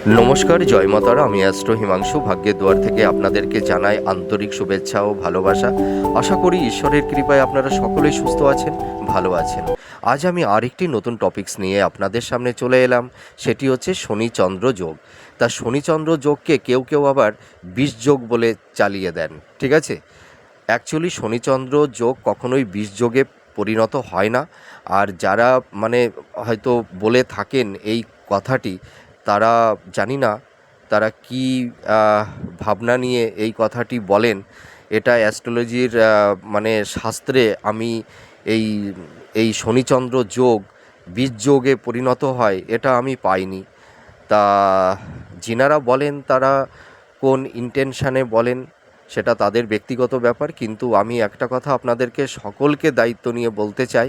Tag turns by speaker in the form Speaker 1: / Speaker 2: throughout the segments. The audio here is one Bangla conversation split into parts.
Speaker 1: নমস্কার, জয় মাতারা। আমি অ্যাস্ট্রো হিমাংশু। ভাগ্যের দুয়ার থেকে আপনাদেরকে জানাই আন্তরিক শুভেচ্ছা ও ভালোবাসা। আশা করি ঈশ্বরের কৃপায় আপনারা সকলেই সুস্থ আছেন, ভালো আছেন। আজ আমি আরেকটি নতুন টপিকস নিয়ে আপনাদের সামনে চলে এলাম। সেটি হচ্ছে শনিচন্দ্র যোগ। তা শনিচন্দ্র যোগকে কেউ কেউ আবার বিষ যোগ বলে চালিয়ে দেন, ঠিক আছে? অ্যাকচুয়ালি শনিচন্দ্র যোগ কখনোই বিষ যোগে পরিণত হয় না। আর যারা মানে হয়তো বলে থাকেন এই কথাটি তারা জানি না তারা কি ভাবনা নিয়ে এই কথাটি বলেন। এটা অ্যাস্ট্রোলজির মানে শাস্ত্রে আমি এই এই শনিচন্দ্র যোগ যোগে পরিণত হয়, এটা আমি পাইনি। তা যিনারা বলেন, তারা কোন ইন্টেনশানে বলেন, সেটা তাদের ব্যক্তিগত ব্যাপার, কিন্তু আমি একটা কথা আপনাদেরকে সকলকে দায়িত্ব নিয়ে বলতে চাই,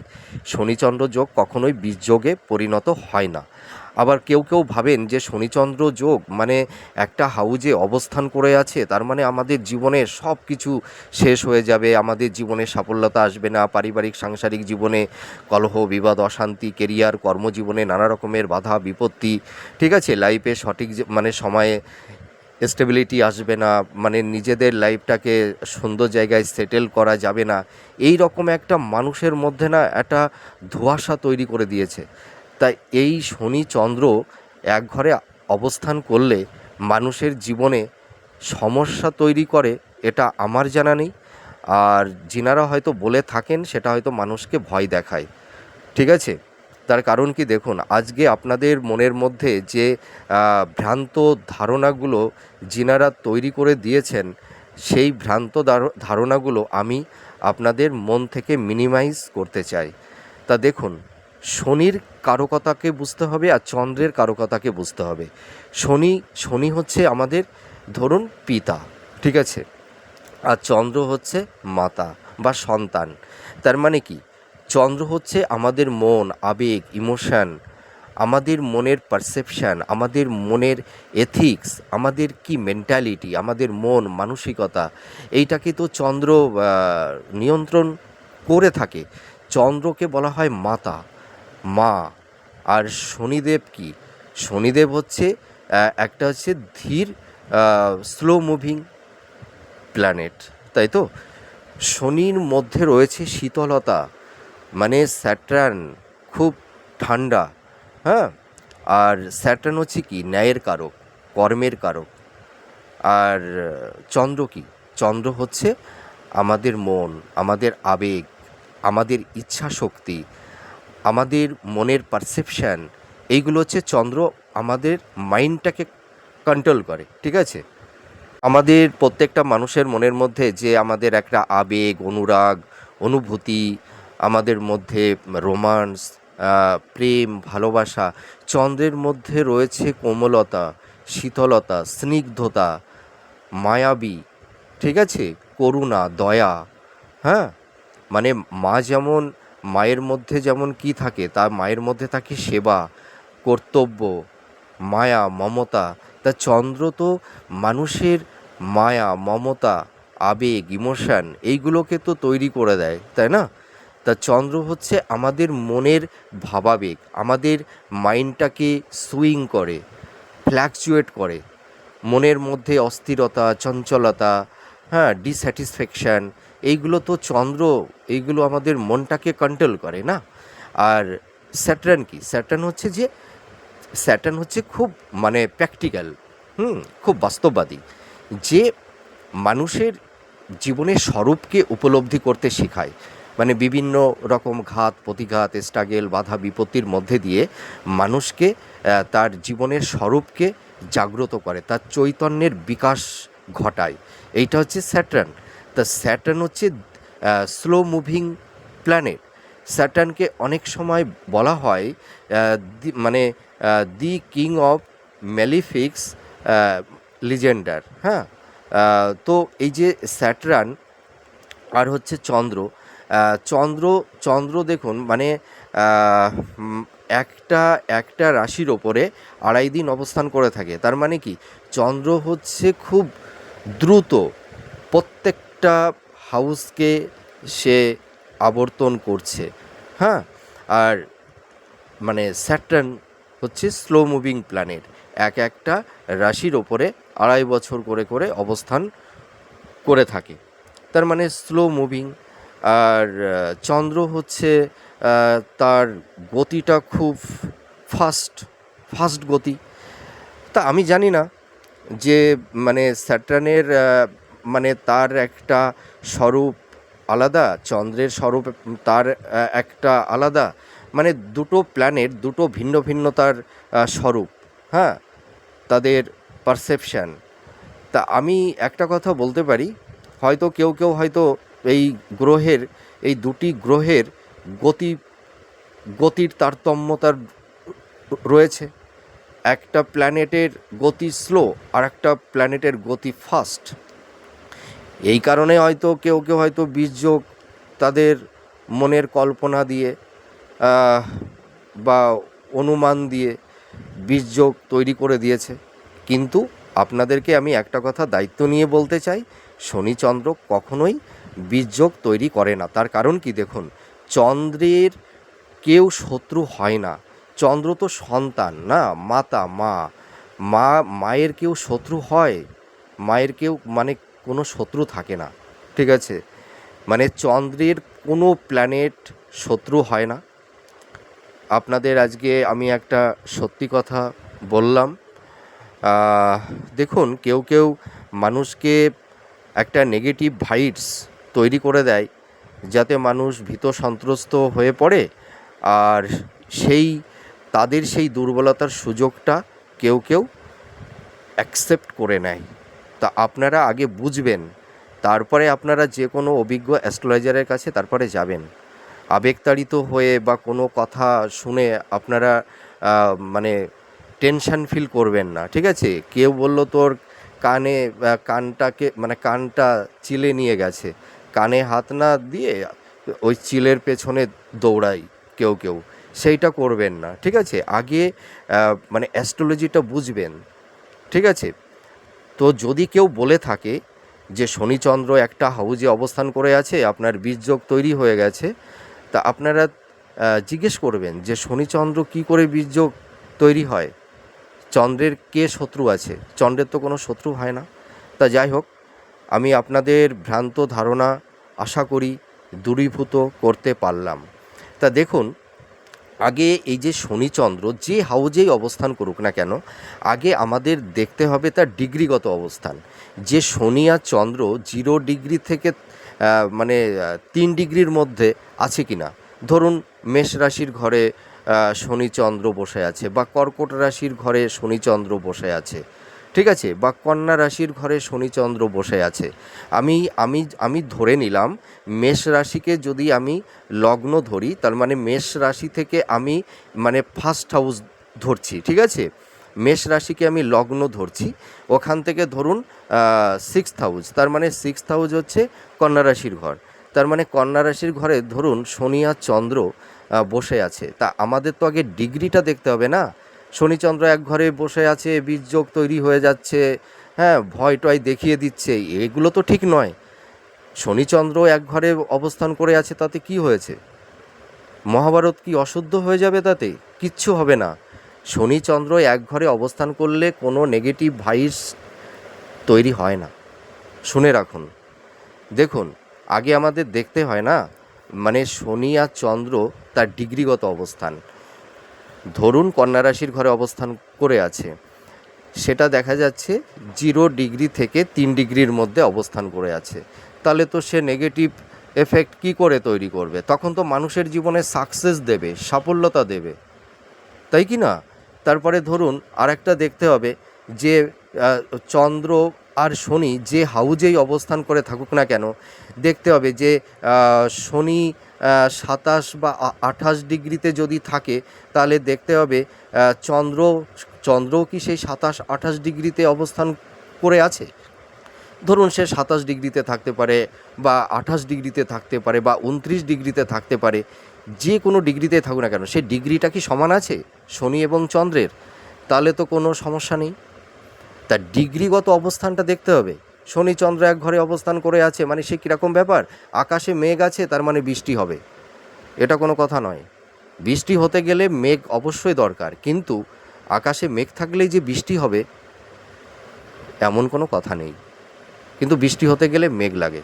Speaker 1: শনিচন্দ্র যোগ কখনোই বীজ যোগে পরিণত হয় না। আবার কেউ কেউ ভাবেন যে শনিচন্দ্র যোগ মানে একটা হাউজে অবস্থান করে আছে, তার মানে আমাদের জীবনের সব কিছু শেষ হয়ে যাবে, আমাদের জীবনে সাফল্যতা আসবে না, পারিবারিক, সাংসারিক জীবনে কলহ, বিবাদ, অশান্তি কেরিয়ার কর্মজীবনে নানা রকমের বাধা, বিপত্তি, ঠিক আছে? লাইফে সঠিক মানে সময়ে স্টেবিলিটি আসবে না মানে নিজেদের লাইফটাকে সুন্দর জায়গায় সেটেল করা যাবে না। এই রকম একটা মানুষের মধ্যে না একটা ধোঁয়াশা তৈরি করে দিয়েছে। তাই এই শনি চন্দ্র এক ঘরে অবস্থান করলে মানুষের জীবনে সমস্যা তৈরি করে, এটা আমার জানা নেই। আর যিনারা হয়তো বলে থাকেন, সেটা হয়তো মানুষকে ভয় দেখায়। ঠিক আছে? তার কারণ কি দেখুন, আজকে আপনাদের মনের মধ্যে যে ভ্রান্ত ধারণাগুলো যিনারা তৈরি করে দিয়েছেন, সেই ভ্রান্ত ধার- ধারণাগুলো আমি আপনাদের মন থেকে মিনিমাইজ করতে চাই। তা দেখুন শনির কারকতাকে বুঝতে হবে আর চন্দ্রের কারকতাকে বুঝতে হবে। শনি শনি হচ্ছে আমাদের ধরুন পিতা, ঠিক আছে? আর চন্দ্র হচ্ছে মাতা বা সন্তান। তার মানে কি? চন্দ্র হচ্ছে আমাদের মন, আবেগ, ইমোশন, আমাদের মনের পারসেপশান, আমাদের মনের এথিক্স, আমাদের কি মেন্টালিটি, আমাদের মন, মানসিকতা, এইটাকে তো চন্দ্র নিয়ন্ত্রণ করে থাকে। চন্দ্রকে বলা হয় মাতা। মা। আর শনিদেব কি? শনিদেব হচ্ছে একটা হচ্ছে ধীর স্লো মুভিং প্ল্যানেট তাই তো? শনির মধ্যে রয়েছে শীতলতা মানে স্যাটার্ন খুব ঠান্ডা হ্যাঁ? আর স্যাটার্ন হচ্ছে কি? ন্যায়ের কারক, কর্মের কারক। আর চন্দ্র কি? চন্দ্র হচ্ছে আমাদের মন, আমাদের আবেগ, আমাদের ইচ্ছা শক্তি আমাদের মনের পারসেপশান এইগুলো হচ্ছে চন্দ্র আমাদের মাইন্ডটাকে কন্ট্রোল করে, ঠিক আছে? আমাদের প্রত্যেকটা মানুষের মনের মধ্যে যে আমাদের একটা আবেগ, অনুরাগ, অনুভূতি, আমাদের মধ্যে রোমান্স প্রেম, ভালোবাসা, চন্দ্রের মধ্যে রয়েছে কোমলতা, শীতলতা, স্নিগ্ধতা, মায়াবী, ঠিক আছে? করুণা, দয়া হ্যাঁ? মানে মা যেমন মায়ের মধ্যে যেমন কি থাকে, তা মায়ের মধ্যে থাকে সেবা, কর্তব্য, মায়া, মমতা। তা চন্দ্র তো মানুষের মায়া, মমতা, আবেগ, ইমোশন, এইগুলোকে তো তৈরি করে দেয়, তাই না? তা চন্দ্র হচ্ছে আমাদের মনের ভাবাবেগ, আমাদের মাইন্ডটাকে সুইং করে, ফ্ল্যাকচুয়েট করে। মনের মধ্যে অস্থিরতা, চঞ্চলতা হ্যাঁ ডিস্যাটিসফ্যাকশান এইগুলো তো চন্দ্র, এইগুলো আমাদের মনটাকে কন্ট্রোল করে, না? আর স্যাটার্ন কি? স্যাটার্ন হচ্ছে যে স্যাটার্ন হচ্ছে খুব মানে প্র্যাকটিক্যাল হুম, খুব বাস্তববাদী। যে মানুষের জীবনের স্বরূপকে উপলব্ধি করতে শেখায়। মানে বিভিন্ন রকম ঘাত, প্রতিঘাত স্ট্রাগেল বাধা, বিপত্তির মধ্যে দিয়ে মানুষকে তার জীবনের স্বরূপকে জাগ্রত করে, তার চৈতন্যের বিকাশ ঘটায়। এইটা হচ্ছে স্যাটার্ন তা স্যাটার্ন হচ্ছে স্লো মুভিং প্ল্যানেট স্যাটার্নকে অনেক সময় বলা হয় মানে দি কিং অফ ম্যালিফিক্স লিজেন্ডার হ্যাঁ? তো এই যে স্যাটার্ন আর হচ্ছে চন্দ্র চন্দ্র চন্দ্র দেখুন মানে একটা একটা রাশির ওপরে আড়াই দিন অবস্থান করে থাকে। তার মানে কি? চন্দ্র হচ্ছে খুব দ্রুত প্রত্যেকটা হাউসকে সে আবর্তন করছে হ্যাঁ? আর মানে স্যাটার্ন হচ্ছে স্লো মুভিং প্ল্যানেট এক একটা রাশির ওপরে আড়াই বছর করে করে অবস্থান করে থাকে। তার মানে স্লো মুভিং আর চন্দ্র হচ্ছে তার গতিটা খুব ফাস্ট ফাস্ট গতি। তা আমি জানি না যে মানে স্যাটার্নের মানে তার একটা স্বরূপ আলাদা, চন্দ্রের স্বরূপ তার একটা আলাদা। মানে দুটো প্ল্যানেট দুটো ভিন্ন ভিন্ন তার স্বরূপ হ্যাঁ? তাদের পারসেপশান তা আমি একটা কথা বলতে পারি, হয়তো কেউ কেউ হয়তো এই গ্রহের, এই দুটি গ্রহের গতি, গতির তারতম্যতার রয়েছে। একটা প্ল্যানেটের গতি স্লো আর একটা প্ল্যানেটের গতি ফাস্ট এই কারণে হয়তো কেউ কেউ হয়তো বীজযোগ তাদের মনের কল্পনা দিয়ে বা অনুমান দিয়ে বীজযোগ তৈরি করে দিয়েছে। কিন্তু আপনাদেরকে আমি একটা কথা দায়িত্ব নিয়ে বলতে চাই, শনিচন্দ্র কখনোই বীজযোগ তৈরি করে না। তার কারণ কি দেখুন, চন্দ্রের কেউ শত্রু হয় না। চন্দ্র তো সন্তান না, মাতা, মা। মা, মায়ের কেউ শত্রু হয়। মায়ের কেউ মানে কোনো শত্রু থাকে না, ঠিক আছে? মানে চন্দ্রের কোনো প্ল্যানেট শত্রু হয় না। আপনাদের আজকে আমি একটা সত্যি কথা বললাম। দেখুন, কেউ কেউ মানুষকে একটা নেগেটিভ ভাইটস তৈরি করে দেয়, যাতে মানুষ ভীত সন্ত্রস্ত হয়ে পড়ে, আর সেই, তাদের সেই দুর্বলতার সুযোগটা কেউ কেউ অ্যাকসেপ্ট করে নেয়। তা আপনারা আগে বুঝবেন। তারপরে আপনারা যে কোনো অভিজ্ঞ অ্যাস্ট্রোলজারের কাছে তারপরে যাবেন। আবেগতাড়িত হয়ে বা কোনো কথা শুনে আপনারা মানে টেনশন ফিল করবেন না, ঠিক আছে? কেউ বলল তোর কানে কানটাকে মানে কানটা চিলে নিয়ে গেছে। কানে হাত না দিয়ে ওই চিলের পেছনে দৌড়াই কেউ কেউ। সেইটা করবেন না, ঠিক আছে? আগে মানে অ্যাস্ট্রোলজিটা বুঝবেন, ঠিক আছে? তো যদি কেউ বলে থাকে যে শনিচন্দ্র একটা হাউজে অবস্থান করে আছে, আপনার বীজযোগ তৈরি হয়ে গেছে, তা আপনারা জিজ্ঞেস করবেন যে শনিচন্দ্র কি করে বীজযোগ তৈরি হয়? চন্দ্রের কে শত্রু আছে? চন্দ্রের তো কোনো শত্রু হয় না। তা যাই হোক, আমি আপনাদের ভ্রান্ত ধারণা আশা করি দূরীভূত করতে পারলাম। তা দেখুন আগে এই যে শনিচন্দ্র, যে হাউজেই অবস্থান করুক না কেন, আগে আমাদের দেখতে হবে তার ডিগ্রিগত অবস্থান। যে শনি আর চন্দ্র জিরো ডিগ্রি থেকে মানে তিন ডিগ্রির মধ্যে আছে কি না ধরুন মেষ রাশির ঘরে শনিচন্দ্র বসে আছে বা কর্কট রাশির ঘরে শনিচন্দ্র বসে আছে। ঠিক আছে, বা কন্যা রাশির ঘরে শনিচন্দ্র বসে আছে। আমি আমি আমি ধরে নিলাম, মেষ রাশিকে যদি আমি লগ্ন ধরি, তার মানে মেষ রাশি থেকে আমি মানে ফার্স্ট হাউস ধরছি, ঠিক আছে? মেষ রাশিকে আমি লগ্ন ধরছি, ওখান থেকে ধরুন সিক্সথ হাউস তার মানে সিক্সথ হাউস হচ্ছে কন্যা রাশির ঘর। তার মানে কন্যা রাশির ঘরে ধরুন, শনি আর চন্দ্র বসে আছে। তা আমাদের তো আগে ডিগ্রিটা দেখতে হবে না? শনিচন্দ্র এক ঘরে বসে আছে, বীজযোগ তৈরি হয়ে যাচ্ছে। হ্যাঁ ভয় টয় দেখিয়ে দিচ্ছে। এগুলো তো ঠিক নয়। শনিচন্দ্র এক ঘরে অবস্থান করে আছে, তাতে কি হয়েছে? মহাভারত কি অশুদ্ধ হয়ে যাবে তাতে? কিচ্ছু হবে না। শনিচন্দ্র এক ঘরে অবস্থান করলে কোনো নেগেটিভ ভাইস তৈরি হয় না। শুনে রাখুন। দেখুন, আগে আমাদের দেখতে হয় না? মানে শনি আর চন্দ্র তার ডিগ্রিগত অবস্থান। ধরুন কন্যা রাশির ঘরে অবস্থান করে আছে, সেটা দেখা যাচ্ছে জিরো ডিগ্রি থেকে তিন ডিগ্রির মধ্যে অবস্থান করে আছে। তাহলে তো সে নেগেটিভ এফেক্ট কি করে তৈরি করবে? তখন তো মানুষের জীবনে সাকসেস দেবে, সাফল্যতা দেবে। তাই কি না? তারপরে ধরুন আরেকটা দেখতে হবে যে চন্দ্র আর শনি যে হাউজেই অবস্থান করে থাকুক না কেন, দেখতে হবে যে শনি সাতাশ বা আঠাশ ডিগ্রিতে যদি থাকে, তাহলে দেখতে হবে চন্দ্র, চন্দ্রও কি সেই সাতাশ, আঠাশ ডিগ্রিতে অবস্থান করে আছে? ধরুন সে সাতাশ ডিগ্রিতে থাকতে পারে বা আঠাশ ডিগ্রিতে থাকতে পারে বা উনত্রিশ ডিগ্রিতে থাকতে পারে, যে কোনো ডিগ্রিতে থাকুক না কেন, সে ডিগ্রিটা কি সমান আছে, শনি এবং চন্দ্রের? তাহলে তো কোনো সমস্যা নেই। তার ডিগ্রিগত অবস্থানটা দেখতে হবে। শনি চন্দ্র এক ঘরে অবস্থান করে আছে মানে সে কীরকম ব্যাপার? আকাশে মেঘ আছে, তার মানে বৃষ্টি হবে। এটা কোনো কথা নয়। বৃষ্টি হতে গেলে মেঘ অবশ্যই দরকার, কিন্তু আকাশে মেঘ থাকলেই যে বৃষ্টি হবে, এমন কোনো কথা নেই। কিন্তু বৃষ্টি হতে গেলে মেঘ লাগে।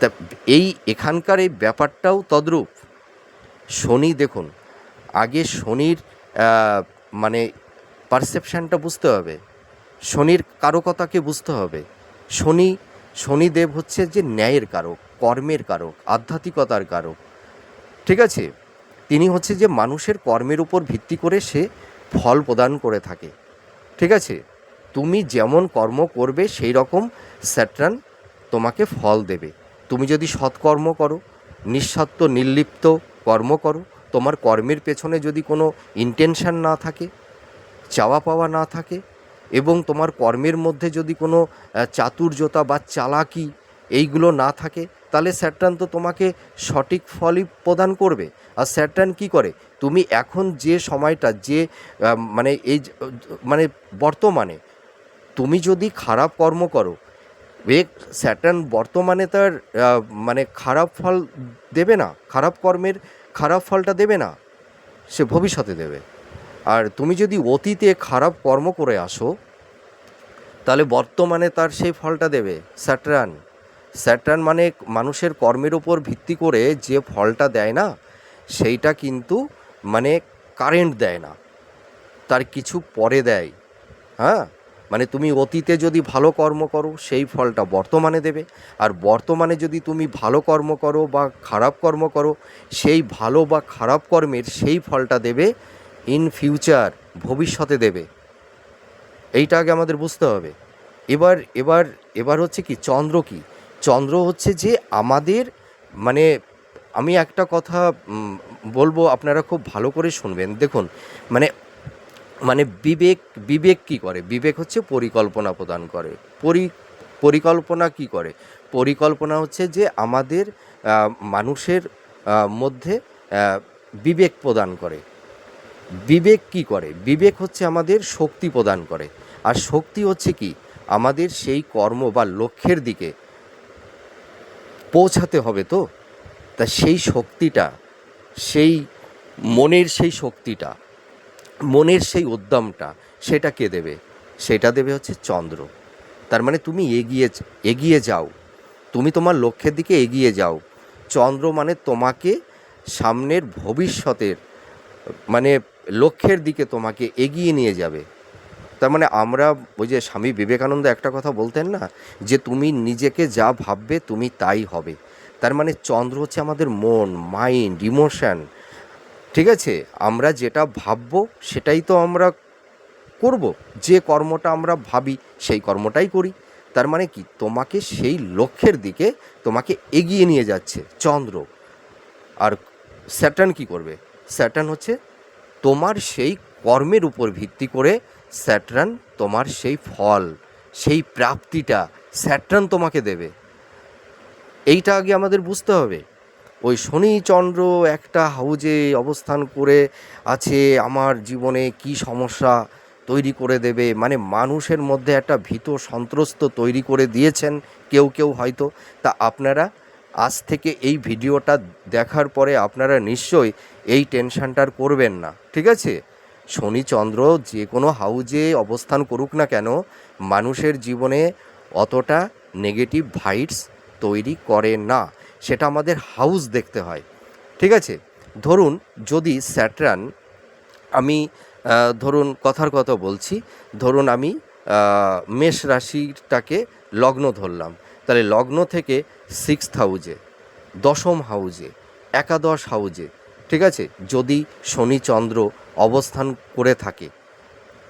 Speaker 1: তা এই এখানকার এই ব্যাপারটাও তদ্রূপ। শনি দেখুন, আগে শনির মানে পারসেপশানটা বুঝতে হবে। শনির কারকতাকে বুঝতে হবে। শনি, শনিদেব হচ্ছে যে ন্যায়ের কারক, কর্মের কারক, আধ্যাত্মিকতার কারক। ঠিক আছে? তিনি হচ্ছে যে মানুষের কর্মের উপর ভিত্তি করে সে ফল প্রদান করে থাকে। ঠিক আছে? তুমি যেমন কর্ম করবে, সেই রকম স্যাটরান তোমাকে ফল দেবে। তুমি যদি সৎকর্ম করো নিঃস্বার্থ নির্লিপ্ত কর্ম করো, তোমার কর্মের পেছনে যদি কোনো ইন্টেনশন না থাকে, চাওয়া পাওয়া না থাকে এবং তোমার কর্মের মধ্যে যদি কোনো চাতুর্যতা বা চালাকি এইগুলো না থাকে, তাহলে স্যাটরান তো তোমাকে সঠিক ফলই প্রদান করবে। আর স্যাটরান কি করে? তুমি এখন যে সময়টা, যে মানে এই মানে বর্তমানে তুমি যদি খারাপ কর্ম করো, এ স্যাটার্ন বর্তমানে তার মানে খারাপ ফল দেবে না, খারাপ কর্মের খারাপ ফলটা দেবে না, সে ভবিষ্যতে দেবে। আর তুমি যদি অতীতে খারাপ কর্ম করে আসো, তাহলে বর্তমানে তার সেই ফলটা দেবে, স্যাটার্ন। স্যাটার্ন মানে মানুষের কর্মের উপর ভিত্তি করে যে ফলটা দেয় না, সেইটা কিন্তু মানে কারেন্ট দেয় না। তার কিছু পরে দেয়। হ্যাঁ? মানে তুমি অতীতে যদি ভালো কর্ম করো, সেই ফলটা বর্তমানে দেবে। আর বর্তমানে যদি তুমি ভালো কর্ম করো বা খারাপ কর্ম করো, সেই ভালো বা খারাপ কর্মের সেই ফলটা দেবে ইন ফিউচার ভবিষ্যতে দেবে। এইটা আগে আমাদের বুঝতে হবে। এবার এবার এবার হচ্ছে কি, চন্দ্র কি? চন্দ্র হচ্ছে যে আমাদের মানে আমি একটা কথা বলব আপনারা খুব ভালো করে শুনবেন। দেখুন মানে মানে বিবেক বিবেক কি করে? বিবেক হচ্ছে পরিকল্পনা প্রদান করে। পরি, পরিকল্পনা কি করে? পরিকল্পনা হচ্ছে যে আমাদের মানুষের মধ্যে বিবেক প্রদান করে। বিবেক কি করে? বিবেক হচ্ছে আমাদের শক্তি প্রদান করে। আর শক্তি হচ্ছে কি? আমাদের সেই কর্ম বা লক্ষ্যের দিকে পৌঁছাতে হবে তো? তা সেই শক্তিটা, সেই মনের সেই শক্তিটা, মনের সেই উদ্যমটা, সেটা কে দেবে? সেটা দেবে হচ্ছে চন্দ্র। তার মানে তুমি এগিয়ে এগিয়ে যাও। তুমি তোমার লক্ষ্যের দিকে এগিয়ে যাও। চন্দ্র মানে তোমাকে সামনের ভবিষ্যতের মানে লক্ষ্যের দিকে তোমাকে এগিয়ে নিয়ে যাবে। তার মানে আমরা ওই যে স্বামী বিবেকানন্দ একটা কথা বলতেন না, যে তুমি নিজেকে যা ভাববে তুমি তাই হবে। তার মানে চন্দ্র হচ্ছে আমাদের মন, মাইন্ড, ইমোশন। ঠিক আছে? আমরা যেটা ভাববো সেটাই তো আমরা করব। যে কর্মটা আমরা ভাবি সেই কর্মটাই করি। তার মানে কি? তোমাকে সেই লক্ষ্যের দিকে তোমাকে এগিয়ে নিয়ে যাচ্ছে চন্দ্র। আর স্যাটার্ন কি করবে? স্যাটার্ন হচ্ছে তোমার সেই কর্মের উপর ভিত্তি করে স্যাটরান তোমার সেই ফল, সেই প্রাপ্তিটা স্যাটরান তোমাকে দেবে। এইটা আগে আমাদের বুঝতে হবে। ওই শনি চন্দ্র একটা হাউজে অবস্থান করে আছে, আমার জীবনে কি সমস্যা তৈরি করে দেবে? মানে মানুষের মধ্যে একটা ভীত সন্ত্রস্ত তৈরি করে দিয়েছেন কেউ কেউ হয়তো। তা আপনারা আজ থেকে এই ভিডিওটা দেখার পরে আপনারা নিশ্চয়ই এই টেনশনটার করবেন না, ঠিক আছে? শনি চন্দ্র যে কোনো হাউজে অবস্থান করুক না কেন, মানুষের জীবনে অতটা নেগেটিভ ভাইটস তৈরি করে না। সেটা আমাদের হাউস দেখতে হয়, ঠিক আছে? ধরুন, যদি স্যাটরান, আমি ধরুন কথার কথা বলছি, ধরুন আমি মেষ রাশিটাকে লগ্ন ধরলাম, তাহলে লগ্ন থেকে সিক্স হাউজে দশম হাউজে একাদশ হাউজে ঠিক আছে? যদি শনি চন্দ্র অবস্থান করে থাকে,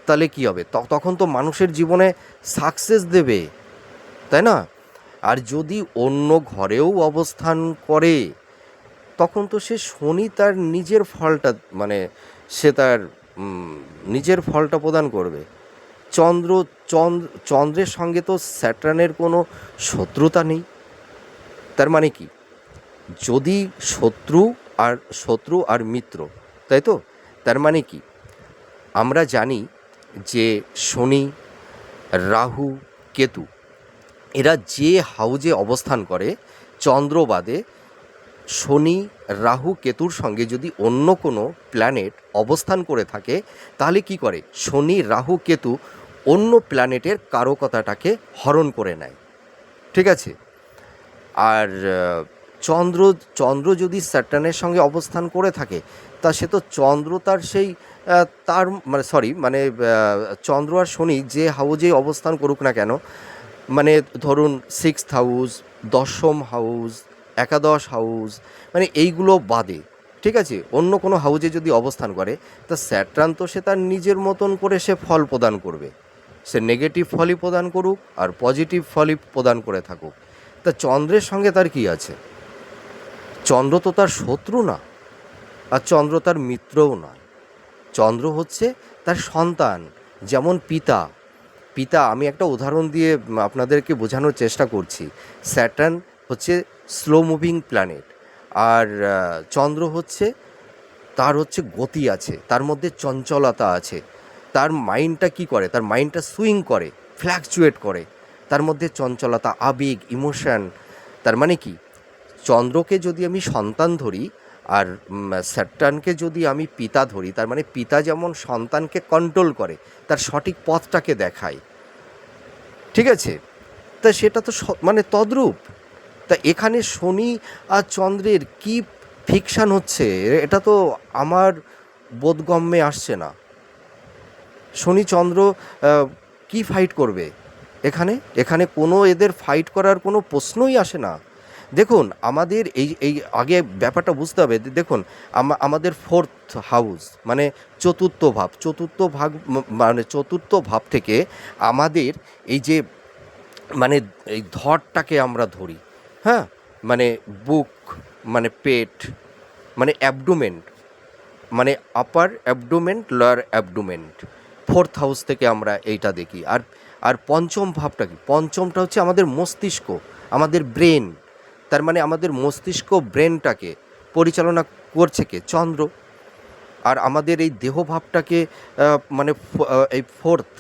Speaker 1: তাহলে কি হবে? তখন তো মানুষের জীবনে সাকসেস দেবে, তাই না? আর যদি অন্য ঘরেও অবস্থান করে, তখন তো সে শনি তার নিজের ফলটা মানে সে তার নিজের ফলটা প্রদান করবে। চন্দ্র চন্দ্র, চন্দ্রের সঙ্গে তো স্যাটার্নের কোনো শত্রুতা নেই। তার মানে কি? যদি শত্রু আর শত্রু আর মিত্র, তাই তো? তার মানে কি? আমরা জানি যে শনি, রাহু, কেতু, এরা যে হাউজে অবস্থান করে, চন্দ্রবাদে শনি, রাহু, কেতুর সঙ্গে যদি অন্য কোনো প্ল্যানেট অবস্থান করে থাকে, তাহলে কি করে? শনি, রাহু, কেতু অন্য প্ল্যানেটের কারকতাটাকে হরণ করে নেয়। ঠিক আছে? আর চন্দ্র চন্দ্র যদি স্যাটার্নের সঙ্গে অবস্থান করে থাকে, তা সে তো চন্দ্র তার সেই তার মানে সরি মানে চন্দ্র আর শনি যে হাউজে অবস্থান করুক না কেন মানে ধরুন সিক্সথ হাউস দশম হাউস একাদশ হাউস মানে এইগুলো বাদে, ঠিক আছে? অন্য কোনো হাউজে যদি অবস্থান করে, তা স্যাট্রান তো সে তার নিজের মতন করে সে ফল প্রদান করবে। সে নেগেটিভ ফলই প্রদান করুক আর পজিটিভ ফলই প্রদান করে থাকুক। তা চন্দ্রের সঙ্গে তার কি আছে? চন্দ্র তো তার শত্রু না, আর চন্দ্র তার মিত্রও নয় চন্দ্র হচ্ছে তার সন্তান, যেমন পিতা। পিতা, আমি একটা উদাহরণ দিয়ে আপনাদেরকে বোঝানোর চেষ্টা করছি। স্যাটার্ন হচ্ছে স্লো মুভিং প্ল্যানেট, আর চন্দ্র হচ্ছে, তার হচ্ছে গতি আছে, তার মধ্যে চঞ্চলতা আছে। তার মাইন্ডটা কি করে? তার মাইন্ডটা সুইং করে, ফ্ল্যাকচুয়েট করে। তার মধ্যে চঞ্চলতা, আবেগ, ইমোশন, তার মানে কি? চন্দ্রকে যদি আমি সন্তান ধরি আর স্যাটার্নকে যদি আমি পিতা ধরি, তার মানে পিতা যেমন সন্তানকে কন্ট্রোল করে, তার সঠিক পথটাকে দেখায়। ঠিক আছে? তা সেটা তো মানে তদ্রূপ। তা এখানে শনি আর চন্দ্রের কি ফিকশান হচ্ছে? এটা তো আমার বোধগম্যে আসছে না। শনি চন্দ্র কি ফাইট করবে? এখানে? এখানে কোনো এদের ফাইট করার কোনো প্রশ্নই আসে না। দেখুন, আমাদের এই এই আগে ব্যাপারটা বুঝতে হবে দেখুন আমাদের ফোর্থ হাউস মানে চতুর্থ ভাব, চতুর্থ ভাগ মানে চতুর্থ ভাব থেকে আমাদের এই যে মানে এই ধরটাকে আমরা ধরি হ্যাঁ? মানে বুক মানে পেট মানে অ্যাবডোমেন্ট মানে upper abdomen lower abdomen fourth house থেকে আমরা এইটা দেখি। আর আর পঞ্চম ভাবটা কি? পঞ্চমটা হচ্ছে আমাদের মস্তিষ্ক, আমাদের ব্রেন তার মানে আমাদের মস্তিষ্ক ব্রেনটাকে পরিচালনা করছে কে? চন্দ্র। আর আমাদের এই দেহভাবটাকে মানে এই ফোর্থ,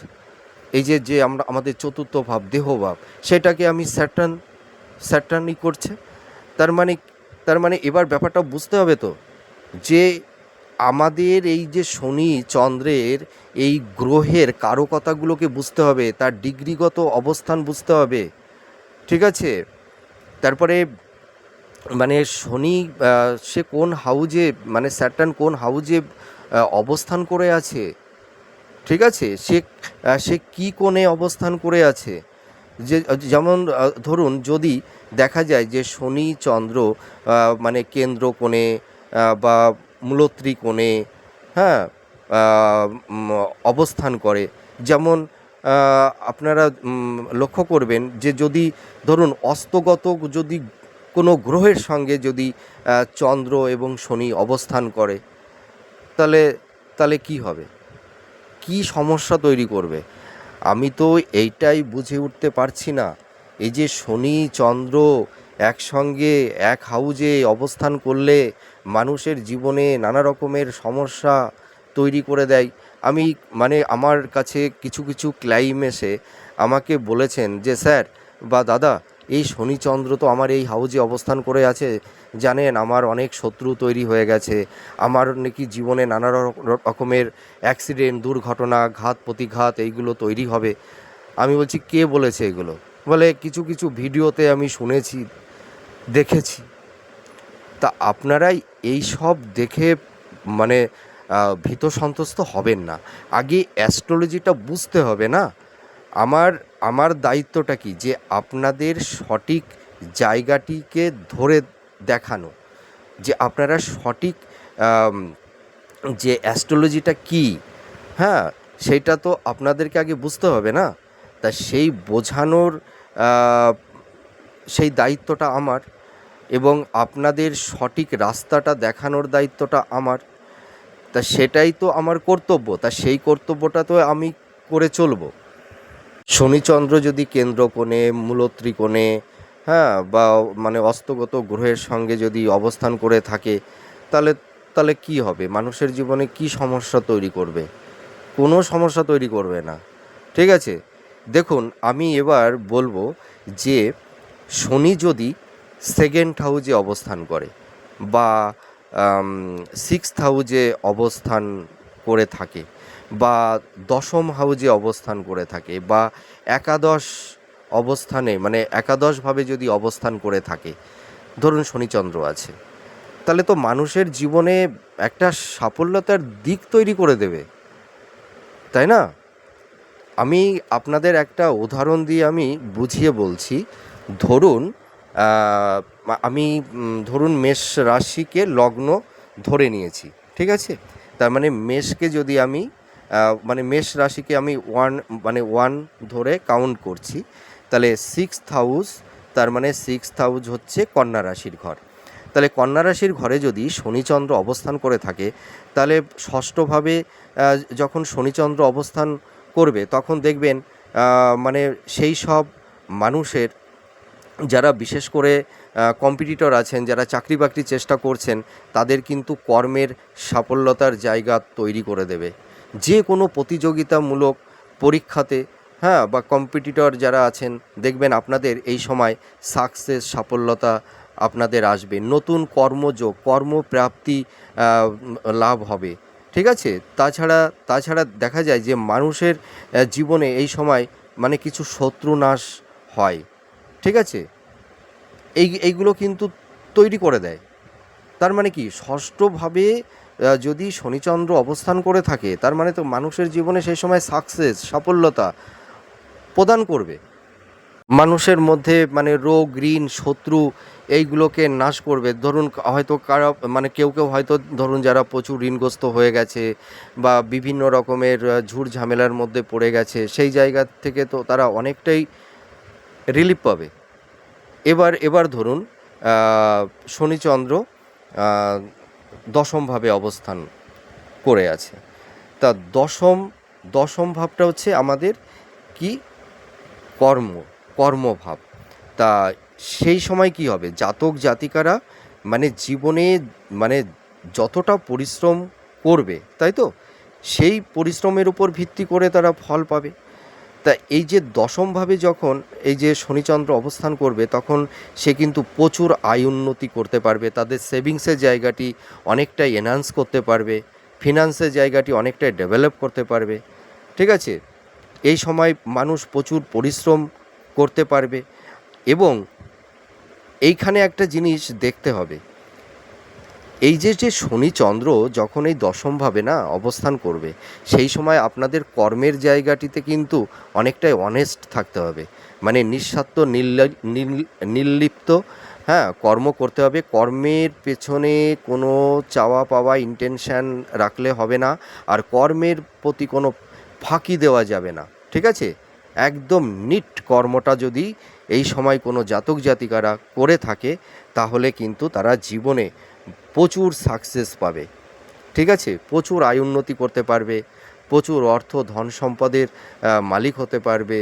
Speaker 1: এই যে যে আমরা, আমাদের চতুর্থ ভাব, দেহভাব, সেটাকে আমি স্যাটার্ন, স্যাটার্নই করছে। তার মানে তার মানে এবার ব্যাপারটা বুঝতে হবে তো, যে আমাদের এই যে শনি চন্দ্রের এই গ্রহের কারকতাগুলোকে বুঝতে হবে, তার ডিগ্রিগত অবস্থান বুঝতে হবে, ঠিক আছে? তারপরে মানে শনি সে কোন হাউজে মানে স্যাটার্ন কোন হাউজে অবস্থান করে আছে? ঠিক আছে? সে সে কী কোণে অবস্থান করে আছে? যে, যেমন ধরুন যদি দেখা যায় যে শনি চন্দ্র মানে কেন্দ্র কোণে বা মূলত্রী কোণে হ্যাঁ অবস্থান করে। যেমন আপনারা লক্ষ্য করবেন যে যদি, ধরুন অস্তগত যদি কোনো গ্রহের সঙ্গে যদি চন্দ্র এবং শনি অবস্থান করে, তাহলে তাহলে কি হবে? কি সমস্যা তৈরি করবে? আমি তো এইটাই বুঝে উঠতে পারছি না। এই যে শনি, চন্দ্র একসঙ্গে এক হাউজে অবস্থান করলে মানুষের জীবনে নানা রকমের সমস্যা তৈরি করে দেয়। আমি মানে আমার কাছে কিছু কিছু ক্লাইম এসে আমাকে বলেছেন যে, স্যার বা দাদা এই শনিচন্দ্র তো আমার এই হাউজে অবস্থান করে আছে। জানেন, আমার অনেক শত্রু তৈরি হয়ে গেছে। আমার নাকি জীবনে নানা রকমের অ্যাক্সিডেন্ট দুর্ঘটনা, ঘাত, প্রতিঘাত এইগুলো তৈরি হবে। আমি বলছি, কে বলেছে এগুলো? বলে, কিছু কিছু ভিডিওতে আমি শুনেছি, দেখেছি। তা আপনারাই এই সব দেখে মানে ভীত সন্ত্রস্ত হবেন না। আগে অ্যাস্ট্রোলজিটা বুঝতে হবে না। আমার আমার দায়িত্বটা কি? যে আপনাদের সঠিক জায়গাটিকে ধরে দেখানো। যে আপনারা সঠিক যে অ্যাস্ট্রোলজিটা কি? হ্যাঁ সেইটা তো আপনাদেরকে আগে বুঝতে হবে না? তা সেই বোঝানোর সেই দায়িত্বটা আমার এবং আপনাদের সঠিক রাস্তাটা দেখানোর দায়িত্বটা আমার। তা সেটাই তো আমার কর্তব্য। তা সেই কর্তব্যটা তো আমি করে চলবো। শনিচন্দ্র যদি কেন্দ্র কোণে কোণে হ্যাঁ বা মানে অস্তগত গ্রহের সঙ্গে যদি অবস্থান করে থাকে, তাহলে তাহলে কি হবে? মানুষের জীবনে কি সমস্যা তৈরি করবে? কোনো সমস্যা তৈরি করবে না। ঠিক আছে? দেখুন, আমি এবার বলব যে, শনি যদি সেকেন্ড হাউজে অবস্থান করে, বা সিক্সথ হাউজে অবস্থান করে থাকে বা দশম হাউজে অবস্থান করে থাকে বা একাদশ অবস্থানে মানে একাদশভাবে যদি অবস্থান করে থাকে, ধরুন শনিচন্দ্র আছে, তাহলে তো মানুষের জীবনে একটা সাফল্যতার দিক তৈরি করে দেবে, তাই না? আমি আপনাদের একটা উদাহরণ দিয়ে আমি বুঝিয়ে বলছি। ধরুন আমি ধরুন মেষ রাশিকে লগ্ন ধরে নিয়েছি, ঠিক আছে? তার মানে মেষকে যদি আমি মানে মেষ রাশিকে আমি ওয়ান মানে ওয়ান ধরে কাউন্ট করছি। তাহলে সিক্স হাউস তার মানে সিক্স হাউস হচ্ছে কন্যা রাশির ঘর। তাহলে কন্যা রাশির ঘরে যদি শনিচন্দ্র অবস্থান করে থাকে, তাহলে ষষ্ঠভাবে যখন শনিচন্দ্র অবস্থান করবে, তখন দেখবেন মানে সেই সব মানুষের যারা বিশেষ করে কম্পিটিটর আছেন, যারা চাকরি বাকরি চেষ্টা করছেন, তাদের কিন্তু কর্মের সাফল্যতার জায়গা তৈরি করে দেবে। যে কোনো প্রতিযোগিতামূলক পরীক্ষাতে হ্যাঁ বা কম্পিটিটর যারা আছেন, দেখবেন আপনাদের এই সময় সাকসেস সাফল্যতা আপনাদের আসবে। নতুন কর্মযোগ, কর্মপ্রাপ্তি লাভ হবে। ঠিক আছে? তাছাড়া তাছাড়া দেখা যায় যে মানুষের জীবনে এই সময় মানে কিছু শত্রু নাশ হয়। ঠিক আছে? এই, এইগুলো কিন্তু তৈরি করে দেয়। তার মানে কি? ষষ্ঠভাবে যদি শনিচন্দ্র অবস্থান করে থাকে, তার মানে তো মানুষের জীবনে সেই সময় সাকসেস সাফল্যতা প্রদান করবে। মানুষের মধ্যে মানে রোগ, ঋণ, শত্রু এইগুলোকে নাশ করবে। ধরুন হয়তো কারা মানে কেউ কেউ হয়তো ধরুন যারা প্রচুর ঋণগ্রস্ত হয়ে গেছে বা বিভিন্ন রকমের ঝুট ঝামেলার মধ্যে পড়ে গেছে, সেই জায়গা থেকে তো তারা অনেকটাই রিলিফ পাবে। এবার এবার ধরুন শনিচন্দ্র দশমভাবে অবস্থান করে আছে। তা দশম দশম ভাবটা হচ্ছে আমাদের কি? কর্ম, কর্মভাব। তা সেই সময় কি হবে? জাতক, জাতিকারা মানে জীবনে মানে যতটা পরিশ্রম করবে, তাই তো? সেই পরিশ্রমের উপর ভিত্তি করে তারা ফল পাবে। তা এই যে দশমভাবে যখন এই যে শনিচন্দ্র অবস্থান করবে, তখন সে কিন্তু প্রচুর আয় উন্নতি করতে পারবে, তাদের সেভিংসের জায়গাটি অনেকটাই এনহান্স করতে পারবে ফিনান্সের জায়গাটি অনেকটাই ডেভেলপ করতে পারবে, ঠিক আছে? এই সময় মানুষ প্রচুর পরিশ্রম করতে পারবে এবং এইখানে একটা জিনিস দেখতে হবে। এই যে যে শনি চন্দ্র যখন এই দশমভাবে না অবস্থান করবে, সেই সময় আপনাদের কর্মের জায়গাটিতে কিন্তু অনেকটাই অনেস্ট থাকতে হবে। মানে নিঃস্বার্থ, নির্ল- নির্ল- নির্লিপ্ত হ্যাঁ কর্ম করতে হবে। কর্মের পেছনে কোনো চাওয়া পাওয়া ইন্টেনশন রাখলে হবে না। আর কর্মের প্রতি কোনো ফাঁকি দেওয়া যাবে না। ঠিক আছে? একদম নিট কর্মটা যদি এই সময় কোনো জাতক জাতিকারা করে থাকে, তাহলে কিন্তু তারা জীবনে প্রচুর সাকসেস পাবে। ঠিক আছে? প্রচুর আয় উন্নতি করতে পারবে, প্রচুর অর্থ ধন সম্পদের মালিক হতে পারবে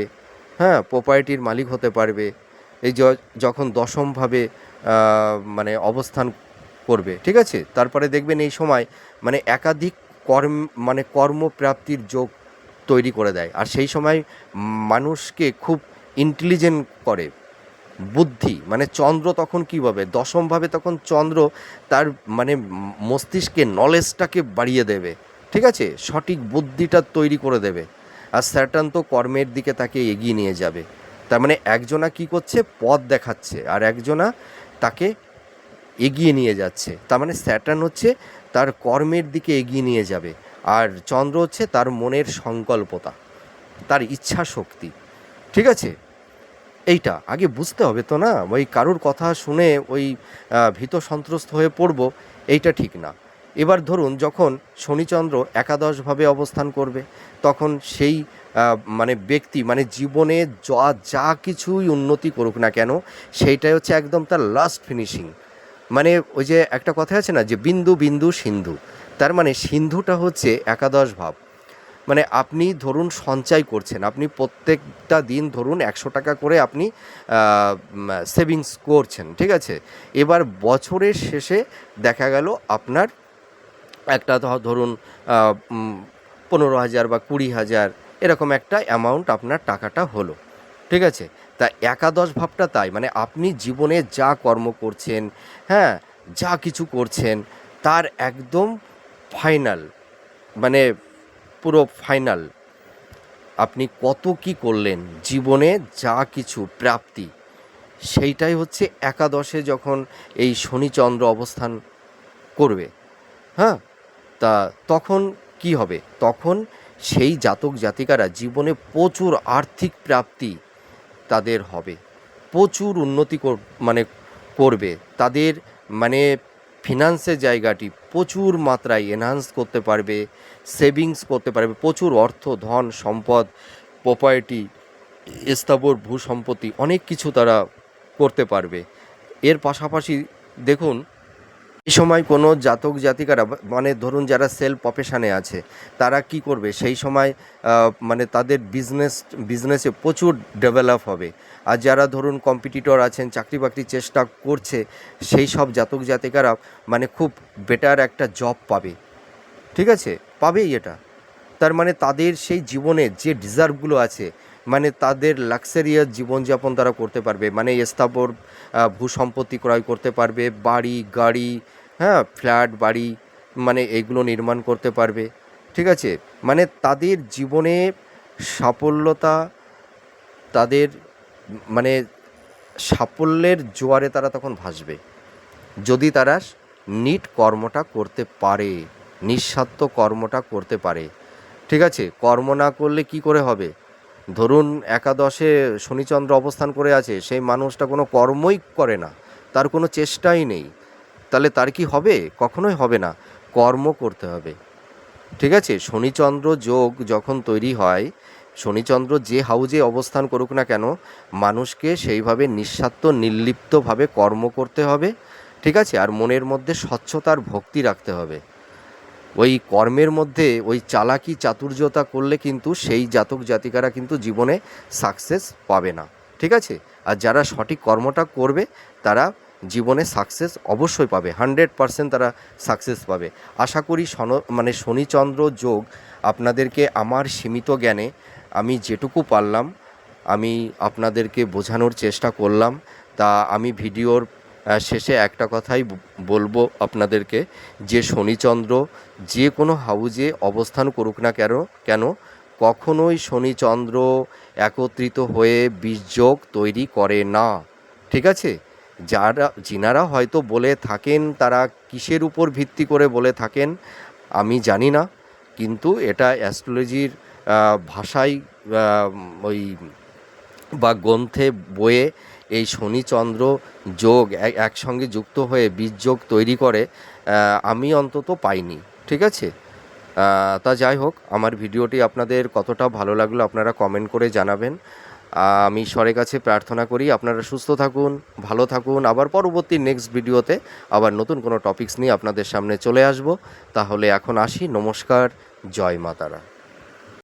Speaker 1: হ্যাঁ প্রপার্টির মালিক হতে পারবে। এই যখন দশমভাবে মানে অবস্থান করবে, ঠিক আছে? তারপরে দেখবেন এই সময় মানে একাধিক কর্ম মানে কর্মপ্রাপ্তির যোগ তৈরি করে দেয়। আর সেই সময় মানুষকে খুব ইন্টেলিজেন্ট করে। বুদ্ধি মানে চন্দ্র তখন কী হবে দশমভাবে তখন চন্দ্র তার মানে মস্তিষ্কে নলেজটাকে বাড়িয়ে দেবে, ঠিক আছে? সঠিক বুদ্ধিটা তৈরি করে দেবে, আর স্যাটার্ন তো কর্মের দিকে তাকে এগিয়ে নিয়ে যাবে। তার মানে একজনা কি করছে? পথ দেখাচ্ছে, আর একজনা তাকে এগিয়ে নিয়ে যাচ্ছে। তার মানে স্যাটার্ন হচ্ছে তার কর্মের দিকে এগিয়ে নিয়ে যাবে, আর চন্দ্র হচ্ছে তার মনের সংকল্পতা, তার ইচ্ছা শক্তি ঠিক আছে? এইটা, আগে বুঝতে হবে তো না? ওই কারুর কথা শুনে ওই ভীত সন্ত্রস্ত হয়ে পড়ব, এইটা ঠিক না। এবার ধরুন যখন শনিচন্দ্র একাদশভাবে অবস্থান করবে, তখন সেই মানে ব্যক্তি মানে জীবনে যা যা কিছুই উন্নতি করুক না কেন, সেইটাই হচ্ছে একদম তার লাস্ট ফিনিশিং মানে ওই যে একটা কথা আছে না, যে বিন্দু বিন্দু, সিন্ধু। তার মানে সিন্ধুটা হচ্ছে একাদশ ভাব। মানে আপনি ধরুন সঞ্চয় করছেন, আপনি প্রত্যেকটা দিন ধরুন একশো টাকা করে আপনি সেভিংস করছেন, ঠিক আছে? এবার বছরের শেষে দেখা গেল আপনার একটা ধরুন পনেরো হাজার বা কুড়ি হাজার এরকম একটা অ্যামাউন্ট আপনার টাকাটা হলো, ঠিক আছে? তা একাদশ ভাবটা তাই মানে আপনি জীবনে যা কর্ম করছেন হ্যাঁ যা কিছু করছেন, তার একদম ফাইনাল মানে পুরো ফাইনাল। আপনি কত কি করলেন, জীবনে যা কিছু প্রাপ্তি, সেইটাই হচ্ছে একাদশে যখন এই শনিচন্দ্র অবস্থান করবে হ্যাঁ? তা তখন কি হবে? তখন সেই জাতক জাতিকারা জীবনে প্রচুর আর্থিক প্রাপ্তি তাদের হবে, প্রচুর উন্নতি মানে করবে, তাদের মানে ফিনান্সের জায়গাটি প্রচুর মাত্রায় এনহান্স করতে পারবে সেভিংস করতে পারবে প্রচুর অর্থ, ধন, সম্পদ প্রপার্টি স্থাবর ভূ সম্পত্তি, অনেক কিছু তারা করতে পারবে। এর পাশাপাশি দেখুন এই সময় কোনো জাতক জাতিকারা মানে ধরুন যারা সেল প্রফেশনে আছে, তারা কি করবে? সেই সময় মানে তাদের বিজনেস বিজনেসে প্রচুর ডেভেলপ হবে। আর যারা ধরুন কম্পিটিটর আছেন, চাকরি বাকরি চেষ্টা করছে, সেই সব জাতক জাতিকারা মানে খুব বেটার একটা জব পাবে। ঠিক আছে? পাবেই এটা। তার মানে তাদের সেই জীবনে যে ডিজার্ভগুলো আছে মানে তাদের লাক্সারিয়াস জীবনযাপন তারা করতে পারবে। মানে স্থাবর ভূসম্পত্তি ক্রয় করতে পারবে, বাড়ি, গাড়ি হ্যাঁ ফ্ল্যাট, বাড়ি মানে এগুলো নির্মাণ করতে পারবে। ঠিক আছে? মানে তাদের জীবনে সাফল্যতা তাদের মানে সাফল্যের জোয়ারে তারা তখন ভাসবে। যদি তারা নিট কর্মটা করতে পারে। নিঃস্বার্থ কর্মটা করতে পারে। ঠিক আছে? কর্ম না করলে কি করে হবে? ধরুন একাদশে শনিচন্দ্র অবস্থান করে আছে, সেই মানুষটা কোনো কর্মই করে না, তার কোনো চেষ্টাই নেই। তাহলে তার কি হবে? কখনোই হবে না। কর্ম করতে হবে। ঠিক আছে? শনিচন্দ্র যোগ যখন তৈরি হয়, শনিচন্দ্র যে হাউজে অবস্থান করুক না কেন, মানুষকে সেইভাবে নিঃস্বার্থ, নির্লিপ্তভাবে কর্ম করতে হবে। ঠিক আছে? আর মনের মধ্যে স্বচ্ছতার ভক্তি রাখতে হবে। ওই কর্মের মধ্যে ওই চালাকি চাতুর্যতা করলে কিন্তু সেই জাতক জাতিকারা কিন্তু জীবনে সাকসেস পাবে না। ঠিক আছে? আর যারা সঠিক কর্মটা করবে, তারা জীবনে সাকসেস অবশ্যই পাবে। হান্ড্রেড পারসেন্ট তারা সাকসেস পাবে। আশা করি শন মানে শনিচন্দ্র যোগ আপনাদেরকে আমার সীমিত জ্ঞানে আমি যেটুকু পারলাম, আমি আপনাদেরকে বোঝানোর চেষ্টা করলাম। তা আমি ভিডিওর শেষে একটা কথাই বলব আপনাদেরকে, যে শনিচন্দ্র যে কোনো হাউজে অবস্থান করুক না কেন কেন কখনোই শনিচন্দ্র একত্রিত হয়ে বীজযোগ তৈরি করে না। ঠিক আছে? যারা, যিনারা হয়তো বলে থাকেন, তারা কিসের উপর ভিত্তি করে বলে থাকেন, আমি জানি না। কিন্তু এটা অ্যাস্ট্রোলজির ভাষায় ওই বা গ্রন্থে বইয়ে এই শনিচন্দ্র যোগ এক- একসঙ্গে যুক্ত হয়ে বীজযোগ তৈরি করে আমি অন্তত পাইনি, ঠিক আছে? তা যাই হোক, আমার ভিডিওটি আপনাদের কতটা ভালো লাগল আপনারা কমেন্ট করে জানাবেন। আমি ঈশ্বরের কাছে প্রার্থনা করি, আপনারা সুস্থ থাকুন, ভালো থাকুন। আবার পরবর্তী নেক্সট ভিডিওতে আবার নতুন কোনো টপিকস নিয়ে আপনাদের সামনে চলে আসব। তাহলে এখন আসি, নমস্কার, জয় মাতারা।